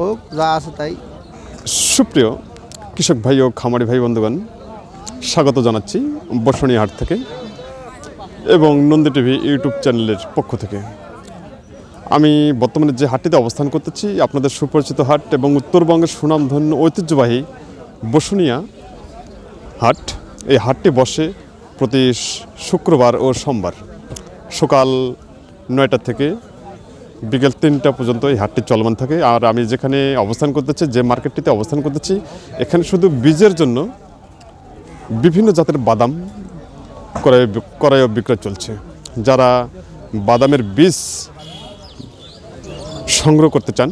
হোক, যা আছে তাই। সুপ্রিয় কৃষক ভাই ও খামারি ভাই বন্ধুগণ, স্বাগত জানাচ্ছি বসনী হাট থেকে এবং নন্দী টিভি ইউটিউব চ্যানেলের পক্ষ থেকে। আমি বর্তমানে যে হাটটিতে অবস্থান করতেছি, আপনাদের সুপরিচিত হাট এবং উত্তরবঙ্গের সুনামধন্য ঐতিহ্যবাহী বসুনিয়া হাট। এই হাটটি বসে প্রতি শুক্রবার ও সোমবার সকাল নয়টা থেকে বিকেল তিনটা পর্যন্ত এই হাটটি চলমান থাকে। আর আমি যেখানে অবস্থান করতেছি, যে মার্কেটটিতে অবস্থান করতেছি, এখানে শুধু বীজের জন্য বিভিন্ন জাতের বাদাম ক্রয় ক্রয় বিক্রয় চলছে। যারা বাদামের বীজ সংগ্রহ করতে চান,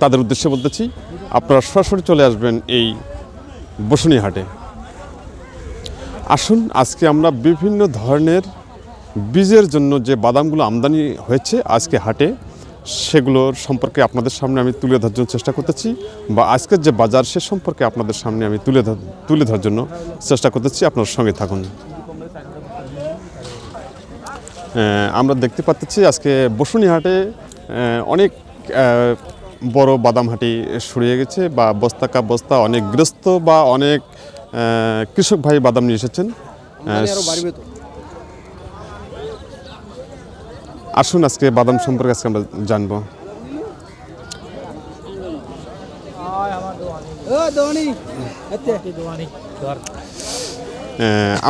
তাদের উদ্দেশ্যে বলতেছি, আপনারা সরাসরি চলে আসবেন এই বসুনি হাটে আসুন, আজকে আমরা বিভিন্ন ধরনের বীজের জন্য যে বাদামগুলো আমদানি হয়েছে আজকে হাটে, সেগুলোর সম্পর্কে আপনাদের সামনে আমি তুলে ধরার জন্য চেষ্টা করতেছি বা আজকের যে বাজার সে সম্পর্কে আপনাদের সামনে আমি তুলে তুলে ধরার জন্য চেষ্টা করতেছি। আপনার সঙ্গে থাকুন। আমরা দেখতে পাচ্ছি আজকে বসুনি হাটে অনেক বড় বাদাম হাটি শুরু হয়ে গেছে বা বস্তা কা বস্তা অনেক গ্রস্ত বা অনেক কৃষক ভাই বাদাম নিয়ে এসেছেন আমদানি আরও বাড়বে তো আসুন আজকে বাদাম সম্পর্কে আজকে আমরা জানব।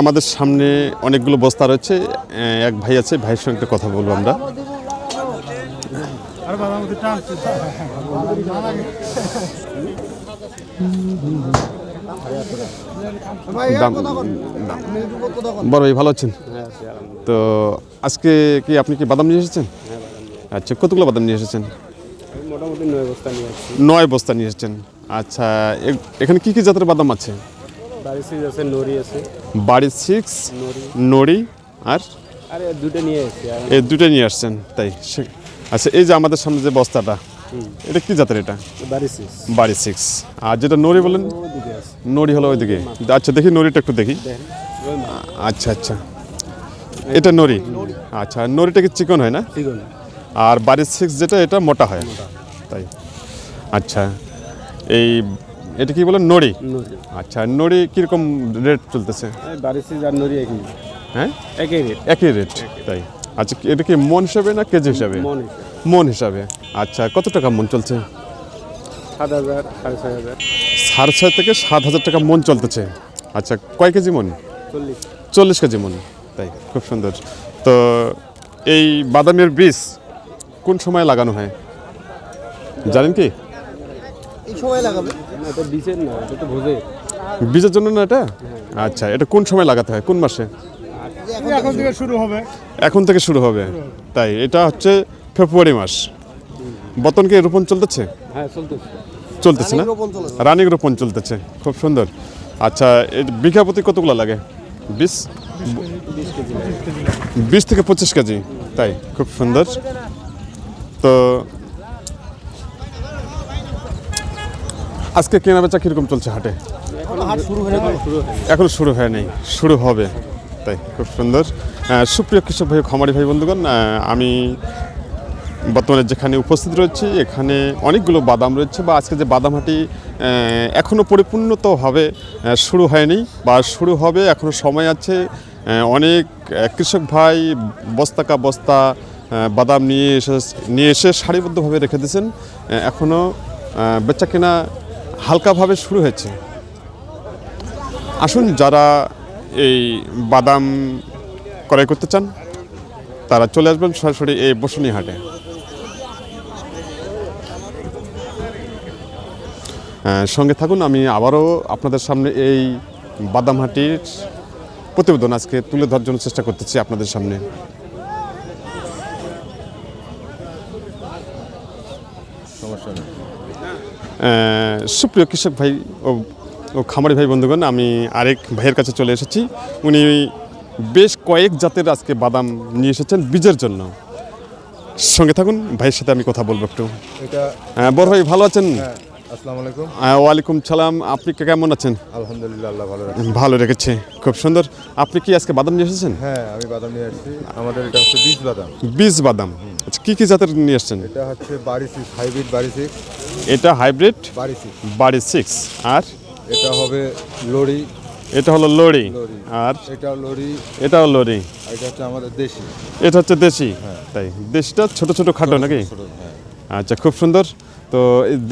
আমাদের সামনে অনেকগুলো বস্তা রয়েছে। এক ভাই আছে, ভাইয়ের সঙ্গে কথা বলব আমরা। ভাই দাম বড় ভাই ভালো আছেন? তো আজকে কি আপনি কি বাদাম নিয়ে এসেছেন? আচ্ছা কতগুলো বাদাম নিয়ে এসেছেন? মোটামুটি নয় বস্তা নিয়ে নয় বস্তা নিয়ে এসেছেন। আচ্ছা এখানে কি কি জাতের বাদাম আছে? বাড়ি আছে নড়ি আছে। বাড়ি সিক্স নড়ি। আর? আরে দুটো নিয়ে এসছি এই দুটো নিয়ে আসছেন তাই সে- আচ্ছা এই যে আমাদের সামনে যে বস্তাটা এটা কি জাতের এটা? বাড়ি বাড়ি সিক্স। আর যেটা নড়ি বলেন নড়ি হলো ওইদিকে। আচ্ছা দেখি নড়িটা একটু দেখি। আচ্ছা আচ্ছা। এটা নড়ি? আচ্ছা নড়িটা কি চিকন হয় না? আর বাড়ির সিক্স যেটা এটা মোটা হয়। তাই। আচ্ছা এই এটা কি বলেন নড়ি? আচ্ছা নড়ি কীরকম রেট চলতেছে? এই বাড়ি আর নড়ি একই। হ্যাঁ? একই রেট একই রেট তাই। আচ্ছা এটা কি মন হিসাবে না কেজি হিসাবে। মন হিসাবে। আচ্ছা কত টাকা মন চলছে? সাত হাজার সাড়ে ছয় হাজার। সাড়ে ছয় থেকে সাত হাজার টাকা মন চলতেছে। আচ্ছা কয় কেজি মন? চল্লিশ। চল্লিশ কেজি মন। তাই খুব সুন্দর। তো এই বাদামের বীজ কোন সময় লাগানো হয়? জানেন কি? এই সময় লাগাবে। না এটা বিচের না এটা তো ভোজে। বীজের জন্য না এটা? আচ্ছা এটা কোন সময় লাগাতে হয়? কোন মাসে? এখন থেকে শুরু হবে। এখন থেকে শুরু হবে। তাই এটা হচ্ছে ফেব্রুয়ারি মাস। বতন কি রোপণ চলতেছে? হ্যাঁ চলতেছে। চলতেছে না? রানিং রোপণ চলতেছে। খুব সুন্দর। আচ্ছা বিঘা প্রতি কতগুলো লাগে? বিশ? বিশ থেকে পঁচিশ কেজি। তাই খুব সুন্দর। তো আজকে কেনা বেচা কীরকম চলছে হাটে? এখন শুরু হয়ে শুরু শুরু নাই। শুরু হবে। তাই খুব সুন্দর। সুপ্রিয় কৃষক ভাই খামারি ভাই বন্ধুগণ আমি বর্তমানে যেখানে উপস্থিত রয়েছি, এখানে অনেকগুলো বাদাম রয়েছে বা আজকে যে বাদাম হাটি এখনও পরিপূর্ণতভাবে শুরু হয়নি বা শুরু হবে এখনও সময় আছে অনেক কৃষক ভাই বস্তাকা বস্তা বাদাম নিয়ে এসে নিয়ে এসে সারিবদ্ধভাবে রেখে দিয়েছেন এখনও বেচা কেনা হালকাভাবে শুরু হয়েছে। আসুন যারা এই বাদাম ক্রয় করতে চান, তারা চলে আসবেন সরাসরি এই বসুনি হাটে সঙ্গে থাকুন। আমি আবারও আপনাদের সামনে এই বাদামহাটির প্রতিবেদন আজকে তুলে ধরার জন্য চেষ্টা করতেছি আপনাদের সামনে। সুপ্রিয় কৃষক ভাই ও ও খামারি ভাই বন্ধুগণ আমি আরেক ভাইয়ের কাছে চলে এসেছি। উনি বেশ কয়েক জাতের আজকে বাদাম নিয়ে এসেছেন বীজের জন্য। সঙ্গে থাকুন ভাইয়ের সাথে আমি কথা বলব একটু। এটা বড় ভাই ভালো আছেন? হ্যাঁ। আসসালামু আলাইকুম। ওয়ালাইকুম সালাম। আপনি কেমন আছেন? আলহামদুলিল্লাহ আল্লাহ ভালো ভালো রেখেছে। খুব সুন্দর। আপনি কি আজকে বাদাম নিয়ে এসেছেন? হ্যাঁ আমি বাদাম নিয়ে আসছি। আমাদের এটা হচ্ছে বীজ বাদাম। বীজ বাদাম। আচ্ছা কী কী জাতের নিয়ে আসছেন? এটা হচ্ছে বাড়ি সিক্স হাইব্রিড বাড়ি সিক্স এটা হাইব্রিড? বাড়ি সিক্স বাড়ি সিক্স আর? এটা হবে লরি এটা হলো লরি। আর? এটা লরি এটাও লরি এটা হচ্ছে আমাদের দেশি। এটা হচ্ছে দেশি? তাই দেশিটা ছোট ছোট খাটো নাকি? হ্যাঁ। আচ্ছা খুব সুন্দর। তো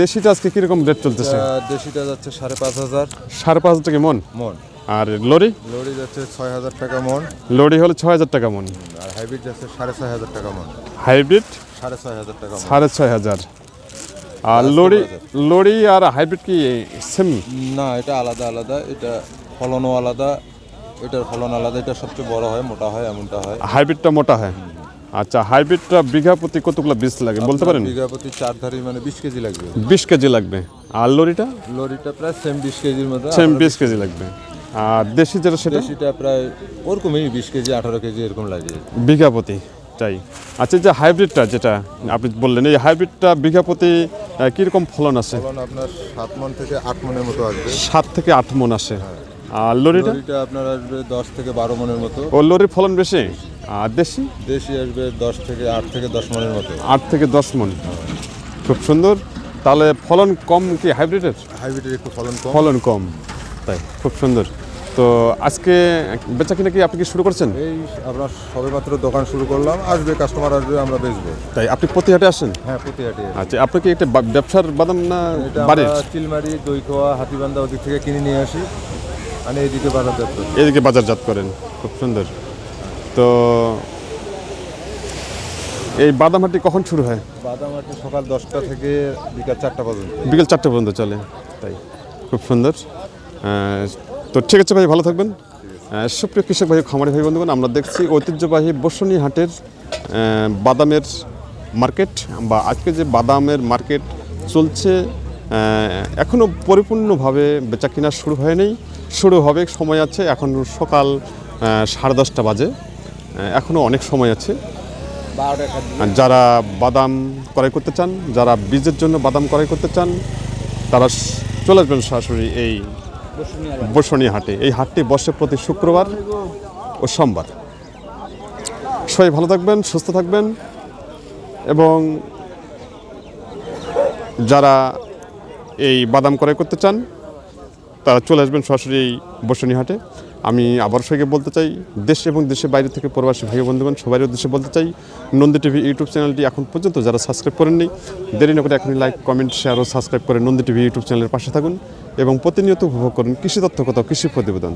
দেশিটা আজকে কীরকম রেট চলতেছে? দেশিটা যাচ্ছে সাড়ে পাঁচ হাজার। সাড়ে পাঁচ হাজার টাকা মন? মন। আর লরি? লরি যাচ্ছে ছয় হাজার টাকা মন। লরি হলো ছয় হাজার টাকা মন। আর হাইব্রিড যাচ্ছে সাড়ে ছয় হাজার টাকা মন। হাইব্রিড? সাড়ে ছয় হাজার টাকা মন। সাড়ে ছয় হাজার। আর লরি লরি আর হাইব্রিড কি সেম না এটা আলাদা আলাদা। এটা ফলনও আলাদা এটার ফলন আলাদা। এটা সবচেয়ে বড় হয় মোটা হয় এমনটা হয়। হাইব্রিডটা মোটা হয়। আচ্ছা হাইব্রিডটা বিঘা প্রতি কতগুলো বীজ লাগে বলতে পারেন? বিঘা প্রতি চার ধারি মানে বিশ কেজি লাগবে। বিশ কেজি লাগবে। আর লরিটা? লরিটা প্রায় সেম বিশ কেজির মতো সেম বিশ কেজি। লাগবে। আর দেশি যেটা সেটা? দেশিটা প্রায় ওরকমই বিশ কেজি আঠারো কেজি এরকম লাগে। বিঘা প্রতি চাই আচ্ছা যে হাইব্রিডটা যেটা আপনি বললেন এই হাইব্রিডটা বিঘা প্রতি কীরকম ফলন আছে? ফলন আপনার সাত মন থেকে আট মনের মতো আসবে। সাত থেকে আট মন আসে। আর লরিটা? লরিটা আপনার আসবে দশ থেকে বারো মনের মতো। ও লরির ফলন বেশি? আর দেশি? দেশি আসবে দশ থেকে আট থেকে দশ মনের মতো। আট থেকে দশ মন। খুব সুন্দর। তাহলে ফলন কম কি হাইব্রিডের? হাইব্রিডের একটু ফলন কম। ফলন কম। তাই খুব সুন্দর। তো আজকে বেচা কিনা কি আপনি কি শুরু করছেন? এই আমরা সবেমাত্র দোকান শুরু করলাম। আসবে কাস্টমার আসবে আমরা বেচবো। তাই আপনি প্রতি হাটে আসেন? হ্যাঁ প্রতি হাটে আচ্ছা আপনি কি একটা ব্যবসার বাদাম না বাড়ির? চিলমারি দইখোয়া হাতিবান্ধা ওদিক থেকে কিনে নিয়ে আসি। মানে এইদিকে বাজার যাত্রা এদিকে বাজারজাত করেন খুব সুন্দর। তো এই বাদাম হাটটি কখন শুরু হয়? বাদামাটি সকাল দশটা থেকে বিকাল চারটা পর্যন্ত। বিকেল চারটে পর্যন্ত চলে তাই খুব সুন্দর। তো ঠিক আছে ভাই ভালো থাকবেন। সুপ্রিয় কৃষক ভাই খামারি ভাই বন্ধুগণ আমরা দেখছি ঐতিহ্যবাহী বসনী হাটের বাদামের মার্কেট বা আজকে যে বাদামের মার্কেট চলছে এখনও পরিপূর্ণভাবে বেচা কিনা শুরু হয়নি। শুরু হবে, সময় আছে। এখন সকাল সাড়ে দশটা বাজে। এখনও অনেক সময় আছে। যারা বাদাম ক্রয় করতে চান, যারা বীজের জন্য বাদাম ক্রয় করতে চান, তারা চলে আসবেন সরাসরি এই বসুনি হাটে। এই হাটটি বসে প্রতি শুক্রবার ও সোমবার। সবাই ভালো থাকবেন, সুস্থ থাকবেন এবং যারা এই বাদাম ক্রয় করতে চান তারা চলে আসবেন সরাসরি এই বসুনি হাটে। আমি আবার সঙ্গে বলতে চাই, দেশ এবং দেশের বাইরে থেকে প্রবাসী ভাই বন্ধুগণ সবাই উদ্দেশ্যে বলতে চাই, নন্দী টিভি ইউটিউব চ্যানেলটি এখন পর্যন্ত যারা সাবস্ক্রাইব করেননি, দেরি না করে এখনই লাইক কমেন্ট শেয়ার ও সাবস্ক্রাইব করে নন্দী টিভি ইউটিউব চ্যানেলের পাশে থাকুন এবং প্রতিনিয়ত উপভোগ করুন কৃষি তথ্য কথা কৃষি প্রতিবেদন।